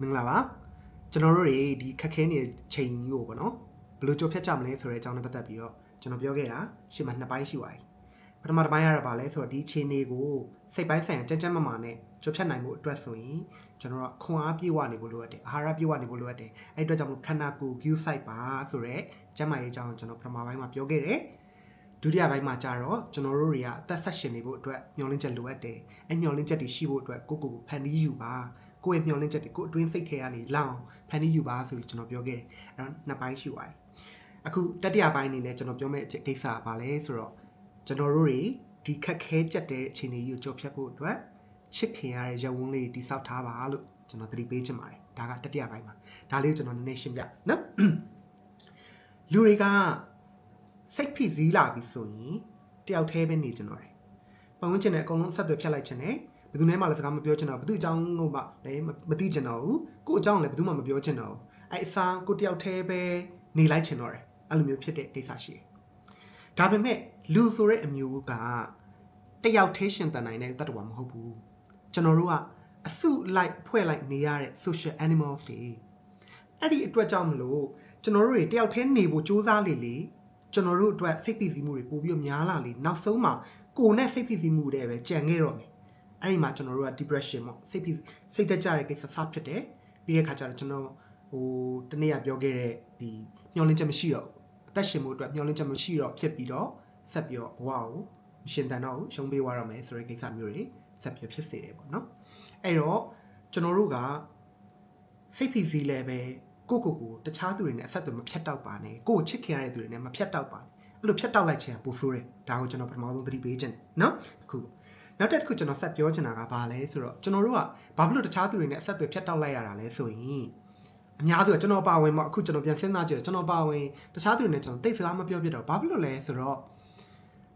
မင်္ဂလာပါကျွန်တော်တို့တွေဒီခက်ခဲနေတဲ့ချိန်ကြီးကိုပေါ့နော်ဘယ်လိုကြိုဖြတ်ကြမလဲဆိုတဲ့အကြောင်းနဲ့ပတ်သက်ပြီးတော့ကျွန်တော်ပြောခဲ့တာရှင်းမှာနှစ်ပိုင်းရှိပါပြီပထမတစ်ပိုင်းကတော့ဗာလဲဆိုတော့ဒီချိန်တွေကိုစိတ်ပိုင်းဆိုင်ရာကြမ်းကြမ်းမာမာနဲ့ကြိုဖြတ်နိုင်မှုအတွက်ဆိုရင်ကျွန်တော်တို့ခွန်အားပြေဝနေဖို့လိုအပ်တယ်အာဟာရပြေဝနေဖို့လိုအပ်တယ်အဲ့အတွက်ကြောင့်မလို့ခန္ဓာကိုယ် view site ပါဆိုတော့ကျမ်းမာရေးအကြောင်းကိုကျွန်တော်ပထမပိုင်းမှာပြောခဲ့တယ်ဒုတိယပိုင်းမှာကျတော့ကျွန်တော်တို့တွေကအသက်ဆက်ရှင်နေဖို့အတွက်မျှော်လင့်ချက်လိုအပ်တယ်အဲ့မျှော်လင့်ချက်တွေရှိဖို့အတွက်ကိုယ့်ကိုယ်ကိုဖန်တီးယူပါ ကိုယ့်ရဲ့မျှော်လင့်ချက်တွေကိုအတွင်းစိတ်ထဲကနေလောင်းဖန်တီးယူပါဆိုပြီးကျွန်တော်ပြောခဲ့တယ်အဲ့တော့နှစ်ပိုင်းရှိသွားပြီအခုတတိယပိုင်းအနေနဲ့ကျွန်တော်ပြောမယ့်ကိစ္စကဘာလဲဆိုတော့ကျွန်တော်တို့တွေဒီခက်ခဲကြက်တဲ့အခြေအနေကြီးကိုကြော်ဖြတ်ဖို့အတွက်ချစ်ခင်ရတဲ့ရဝန်းလေးတိစောက်ထားပါလို့ကျွန်တော်သတိပေးချင်ပါတယ်ဒါကတတိယပိုင်းမှာဒါလေးကိုကျွန်တော်နည်းနည်းရှင်းပြနော်လူတွေကစိတ်ဖိစီးလာပြီဆိုရင်တယောက်တည်းပဲနေကြတော့တယ်။ပတ်ဝန်းကျင်နဲ့အကုန်လုံးဆက်သွယ်ဖြတ်လိုက်ခြင်းနဲ့ဘ ယ်သူနဲ့မှလည်းစကားမပြောချင်တော့ဘူးဘယ်သူအကြောင်းကိုမှလည်းမသိချင်တော့ဘူးကို့အကြောင်းလည်းဘယ်သူမှမပြောချင်တော့ဘူးအဲ့အစားကိုတယောက်တည်းပဲနေလိုက်ချင်တော့တယ်အဲ့လိုမျိုးဖြစ်တဲ့ကိစ္စရှိတယ်။ဒါပေမဲ့လူဆိုတဲ့အမျိုးကတယောက်တည်းရှင်တန်နိုင်တဲ့တတ်တော်မဟုတ်ဘူး။ကျွန်တော်တို့ကအစုလိုက်ဖွဲ့လိုက်နေရတဲ့ social animals တွေအဲ့ဒီအတွက်ကြောင့်မလို့ကျွန်တော်တို့တွေတယောက်တည်းနေဖို့စူးစမ်းလေလေကျွန်တော်တို့အတွက်စိတ်ဖိစီးမှုတွေပို့ပြီးများလာလေနောက်ဆုံးမှာကိုယ်နဲ့စိတ်ဖိစီးမှုတွေပဲကြံခဲ့တော့မယ် အဲ့ဒီမှာကျွန်တော်တို့က depression ပေါ့စိတ်ဖိစိတ်တက်ကြတဲ့ကိစ္စစဖြစ်တယ်ပြီးတဲ့ခါကျတော့ကျွန်တော်ဟိုတနေ့ကပြောခဲ့တဲ့ဒီမျောလင်းချက်မရှိတော့အသက်ရှင်မှုအတွက်မျောလင်းချက်မရှိတော့ဖြစ်ပြီးတော့ဆက်ပြီးတော့ဘဝကိုရှင်တန်တော့ရှုံးပေးသွားရမယ်ဆိုတဲ့ကိစ္စမျိုးတွေဆက်ပြီးဖြစ်စေတယ်ပေါ့နော်အဲ့တော့ကျွန်တော်တို့ကစိတ်ဖိစီးလဲပဲကိုကိုကိုတခြားသူတွေနဲ့အဆက်အသွယ်မဖြတ်တောက်ပါနဲ့ကိုကိုချစ်ခင်ရတဲ့သူတွေနဲ့မဖြတ်တောက်ပါနဲ့အဲ့လိုဖြတ်တောက်လိုက်ခြင်းကပိုဆိုးတယ်ဒါကိုကျွန်တော်ပထမဆုံးသတိပေးခြင်းနော်အခု နောက်တစ်ခုကျွန်တော်ဆက်ပြောချင်တာကဘာလဲဆိုတော့ကျွန်တော်တို့ကဘာဖြစ်လို့တခြားသူတွေနဲ့အဆက်အသွယ်ဖြတ်တောက်လိုက်ရတာလဲဆိုရင်အများစုကကျွန်တော်ပါဝင်ပေါ့အခုကျွန်တော်ပြန်စဉ်းစားကြည့်ကျွန်တော်ပါဝင်တခြားသူတွေနဲ့ကျွန်တော်တိတ်စကားမပြောပြတော့ဘာဖြစ်လို့လဲဆိုတော့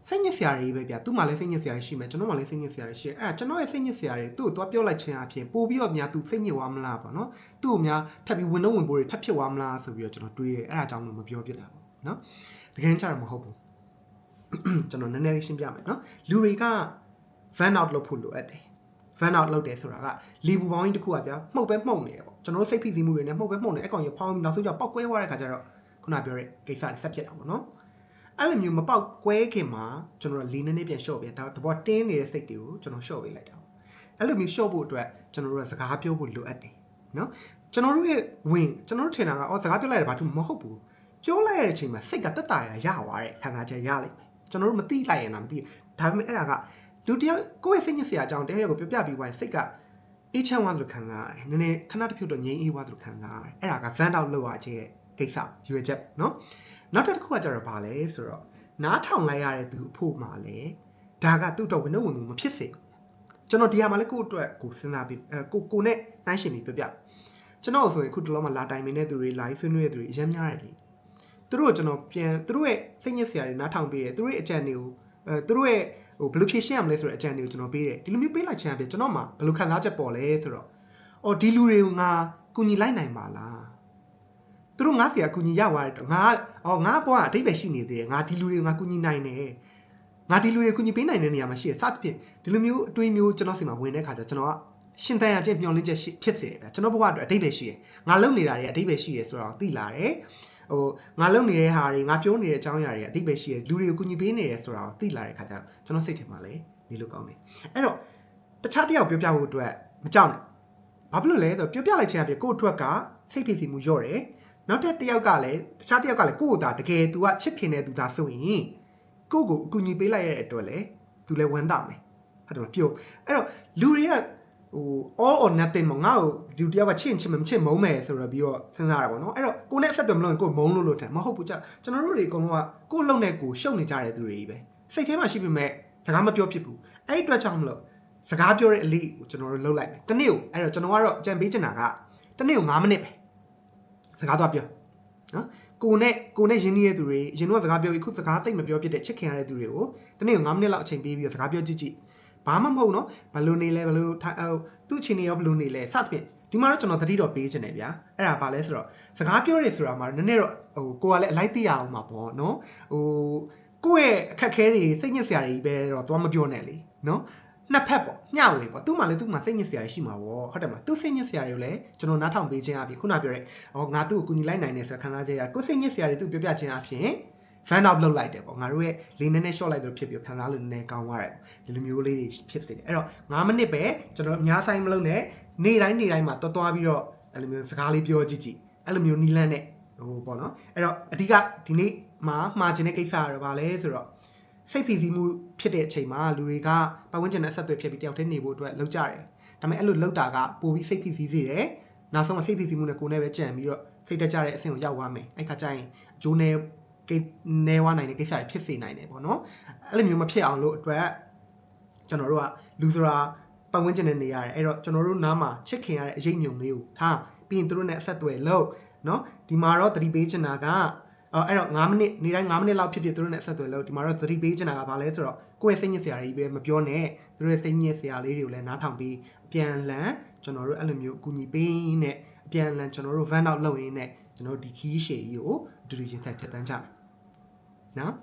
စိတ်ညစ်စရာတွေပဲဗျသူ့မှာလည်းစိတ်ညစ်စရာတွေရှိမယ်ကျွန်တော်မှလည်းစိတ်ညစ်စရာတွေရှိအဲ့ကျွန်တော်ရဲ့စိတ်ညစ်စရာတွေသူ့ကိုသွားပြောလိုက်ခြင်းအပြင်ပို့ပြီးတော့များသူစိတ်ညစ်သွားမလားပေါ့နော်သူ့ကိုများထပ်ပြီးဝင်တော့ဝင်ပိုးတွေထပ်ဖြစ်သွားမလားဆိုပြီးတော့ကျွန်တော်တွေးရဲအဲ့ဒါကြောင့်လို့မပြောပြတာပေါ့နော်တကယ်ကြတော့မဟုတ်ဘူးကျွန်တော်နည်းနည်းလေးရှင်းပြမယ်နော်လူတွေက van out လုပ်ဖို့လိုအပ်တယ် van out လုပ်တယ်ဆိုတာကလီပူပေါင်းကြီးတစ်ခုကဗျာမှုတ်ပဲမှုတ်နေတယ်ပေါ့ကျွန်တော်တို့စိတ်ဖိစီးမှုတွေနဲ့မှုတ်ပဲမှုတ်နေအကောင်ကြီးဖောင်းပြီးနောက်ဆုံးကျပောက်ကွဲသွားတဲ့ခါကျတော့ခုနပြောတဲ့ကိစ္စတွေဆက်ဖြစ်တာပေါ့နော်အဲ့လိုမျိုးမပောက်ကွဲခင်မှာကျွန်တော်တို့လီနည်းနည်းပြန်လျှော့ပေးဒါသဘောတင်းနေတဲ့စိတ်တွေကိုကျွန်တော်လျှော့ပေးလိုက်တာပေါ့အဲ့လိုမျိုးလျှော့ဖို့အတွက်ကျွန်တော်တို့ကစကားပြောဖို့လိုအပ်တယ်နော်ကျွန်တော်တို့ရဲ့ဝင်ကျွန်တော်တို့ထင်တာကအော်စကားပြောလိုက်တယ်ဘာလို့မဟုတ်ဘူးပြောလိုက်ရတဲ့အချိန်မှာစိတ်ကတက်တာရရသွားတဲ့ခံစားချက်ရလိုက်မယ်ကျွန်တော်တို့မသိလိုက်ရင်တော့မသိဒါပေမဲ့အဲ့ဒါက လူတယောက်ကိုယ့်ရဲ့စိတ်ညစ်စရာအကြောင်းတရားကိုပြောပြပြီးသွားရင်စိတ်ကအေးချမ်းသွားသလိုခံစားရတယ်နည်းနည်းခဏတစ်ဖြုတ်တော့ငြိမ်းအေးသွားသလိုခံစားရတယ်အဲ့ဒါက van out လောက်ရခြင်းရဲ့ကိစ္စရွေချက်နော်နောက်တစ်ခုကကြတော့ဗာလဲဆိုတော့နားထောင်လိုက်ရတဲ့သူအဖို့မှာလဲဒါကသူ့တော့ဝင်တော့ဝင်မှုမဖြစ်စေကျွန်တော်ဒီဟာမှာလဲကိုယ့်အတွက်ကိုစဉ်းစားပြီးအဲကိုကိုနဲ့နှိုင်းရှင်ပြီးပြပြကျွန်တော်ဆိုရင်အခုတလောမှာလာတိုင်မင်းတဲ့သူတွေ live ဆွေးနွေးတဲ့သူတွေအများများတယ်လေသူတို့ကကျွန်တော်ပြန်သူတို့ရဲ့စိတ်ညစ်စရာတွေနားထောင်ပေးတယ်သူတို့ရဲ့အကြံတွေကိုအဲသူတို့ရဲ့ ဟိုဘယ်လိုဖြေရှင်းရမလဲဆိုတဲ့အကြံတွေကိုကျွန်တော်ပေးတယ်ဒီလိုမျိုးပေးလိုက်ချင်ပြကျွန်တော်မှဘယ်လိုခံစားချက်ပေါ်လဲဆိုတော့အော်ဒီလူတွေကိုငါကူညီလိုက်နိုင်ပါလားသူတို့ငါ့စီကကူညီရသွားတယ်ငါအော်ငါဘွားအတိတ်ပဲရှိနေသေးတယ်ငါဒီလူတွေကိုငါကူညီနိုင်တယ်ငါဒီလူတွေကူညီပေးနိုင်တဲ့နေရာမှာရှိတယ်စသဖြင့်ဒီလိုမျိုးအတွေးမျိုးကျွန်တော်စီမှာဝင်တဲ့ခါကျကျွန်တော်ကရှင်တန်ရချက်မျောလင်းချက်ဖြစ်စေတယ်ဗျကျွန်တော်ဘဝအတွက်အတိတ်ပဲရှိတယ်ငါလုံနေတာတွေအတိတ်ပဲရှိတယ်ဆိုတော့သိလာတယ် ဟိုငါလုံနေတဲ့ဟာတွေငါပြောနေတဲ့အကြောင်းအရာတွေအတိတ်ပဲရှိတယ်လူတွေကိုကူညီပေးနေတယ်ဆိုတာကိုသိလာတဲ့ခါကျတော့ကျွန်တော်စိတ်ထဲမှာလည်းနေလို့ကောင်းတယ်အဲ့တော့တခြားတစ်ယောက်ပြောပြဖို့အတွက်မကြောက်နဲ့ဘာဖြစ်လို့လဲဆိုတော့ပြောပြလိုက်ခြင်းအပြင်ကိုယ့်အတွက်ကစိတ်ဖိစီးမှုလျော့တယ်နောက်ထပ်တစ်ယောက်ကလည်းတခြားတစ်ယောက်ကလည်းကိုယ့်ကိုယ်သာတကယ် तू ကချစ်ခင်တဲ့သူသာဆိုရင်ကိုယ့်ကိုအကူအညီပေးလိုက်ရတဲ့အတွက်လည်း तू လည်းဝမ်းသာမယ်ဟုတ်တယ်မပြောအဲ့တော့လူတွေက ဟို all or nothing မငါ့ကိုလူတယောက်ကချင့်ချင်မချင့်မုန်းမယ်ဆိုတော့ပြီးတော့စဉ်းစားရတာပေါ့နော်အဲ့တော့ကိုနဲ့အဆက်အသွယ်မလုပ်ရင်ကိုမုန်းလို့လို့တယ်မဟုတ်ဘူးကြာကျွန်တော်တို့တွေအကုန်လုံးကကိုလုံနဲ့ကိုရှုပ်နေကြတဲ့သူတွေကြီးပဲစိတ်ထဲမှာရှိပေမဲ့စကားမပြောဖြစ်ဘူးအဲ့ဒီအတွက်ကြောင့်မလို့စကားပြောတဲ့အလေးကိုကျွန်တော်တို့လှုပ်လိုက်မယ်တနေ့ကိုအဲ့တော့ကျွန်တော်ကတော့အကြံပေးချင်တာကတနေ့ကို9မိနစ်ပဲစကားသွားပြောနော်ကိုနဲ့ကိုနဲ့ရင်းနှီးတဲ့သူတွေရင်တော့စကားပြောပြီးခုစကားသိမ့်မပြောဖြစ်တဲ့ချစ်ခင်ရတဲ့သူတွေကိုတနေ့ကို9မိနစ်လောက်အချိန်ပေးပြီးတော့စကားပြောကြည့်ကြည့် ဘာမှမဟုတ်နော်ဘယ်လိုနေလဲဘယ်လိုဟိုသူ့အချိန်တွေရောဘယ်လိုနေလဲစသဖြင့်ဒီမှာတော့ကျွန်တော်တတိတော့ပေးခြင်းတယ်ဗျာအဲ့ဒါဘာလဲဆိုတော့စကားပြောရဲဆိုတာမှာနည်းနည်းတော့ဟိုကိုကလည်းအလိုက်သိရအောင်မှာပေါ့နော်ဟိုကိုယ့်ရဲ့အခက်ခဲတွေစိတ်ညစ်စရာတွေပဲတော့သွားမပြောနဲ့လေနော်နှစ်ဖက်ပေါ့မျှဝေပေါ့သူ့မှာလည်းသူ့မှာစိတ်ညစ်စရာတွေရှိမှာပေါ့ဟုတ်တယ်မလားသူစိတ်ညစ်စရာတွေကိုလည်းကျွန်တော်နားထောင်ပေးခြင်းအပြင်ခုနပြောတဲ့ဟောငါသူ့ကိုကူညီလိုက်နိုင်တယ်ဆိုတဲ့ခံစားချက်ရကိုယ်စိတ်ညစ်စရာတွေသူ့ပြောပြခြင်းအပြင် fan out လုပ်လိုက်တယ်ပေါ့ငါတို့ရဲ့လေးနည်းနည်း short လိုက်သလိုဖြစ်ပြီးခံစားလို့နည်းနည်းကောင်းသွားတယ်ဒီလိုမျိုးလေးတွေဖြစ်စေတယ်အဲ့တော့9မိနစ်ပဲကျွန်တော်အများဆိုင်မလုပ်နဲ့နေ့တိုင်းနေ့တိုင်းမှာတွားတွားပြီးတော့အဲ့လိုမျိုးစကားလေးပြောကြည့်ကြည့်အဲ့လိုမျိုးနီလန်းနဲ့ဟိုပေါ့နော်အဲ့တော့အဓိကဒီနေ့မှာမှာခြင်းတဲ့ကိစ္စရပါလဲဆိုတော့စိတ်ဖိစီးမှုဖြစ်တဲ့အချိန်မှာလူတွေကပတ်ဝန်းကျင်နဲ့အဆက်အသွယ်ဖြစ်ပြီးတယောက်တည်းနေဖို့အတွက်လုပ်ကြတယ်ဒါပေမဲ့အဲ့လိုလုပ်တာကပိုပြီးစိတ်ဖိစီးစေတယ်နောက်ဆုံးစိတ်ဖိစီးမှုနဲ့ကိုယ်နဲ့ပဲကြံပြီးတော့စိတ်တက်ကြတဲ့အဆင့်ကိုရောက်သွားမယ်အဲ့ခါကျရင်အကျိုးနဲ့ကိ နေဝနိုင်တဲ့ကိစ္စတွေဖြစ်စေနိုင်တယ်ပေါ့နော်အဲ့လိုမျိုးမဖြစ်အောင်လို့အတွက်ကျွန်တော်တို့ကလူဆိုတာပတ်ဝန်းကျင်နဲ့နေရတယ်အဲ့တော့ကျွန်တော်တို့နားမှာချစ်ခင်ရတဲ့အရေးမြုံလေးကိုထားပြီးရင်သူတို့နဲ့အဆက်အသွယ်လုပ်နော်ဒီမှာတော့သတိပေးချင်တာကအော်အဲ့တော့9မိနစ်နေ့တိုင်း9မိနစ်လောက်ဖြစ်ဖြစ်သူတို့နဲ့အဆက်အသွယ်လုပ်ဒီမှာတော့သတိပေးချင်တာကဘာလဲဆိုတော့ကိုယ့်ရဲ့စိတ်ညစ်စရာတွေပဲမပြောနဲ့သူတို့ရဲ့စိတ်ညစ်စရာလေးတွေကိုလည်းနားထောင်ပြီးအပြန်အလှန်ကျွန်တော်တို့အဲ့လိုမျိုးအကူအညီပေးနဲ့အပြန်အလှန်ကျွန်တော်တို့ van out လုပ်ရင်းနဲ့ကျွန်တော်တို့ဒီခီးရှည်ကြီးကိုအတူတူချင်းဆက်ဖြတ်တန်းကြမယ် နော်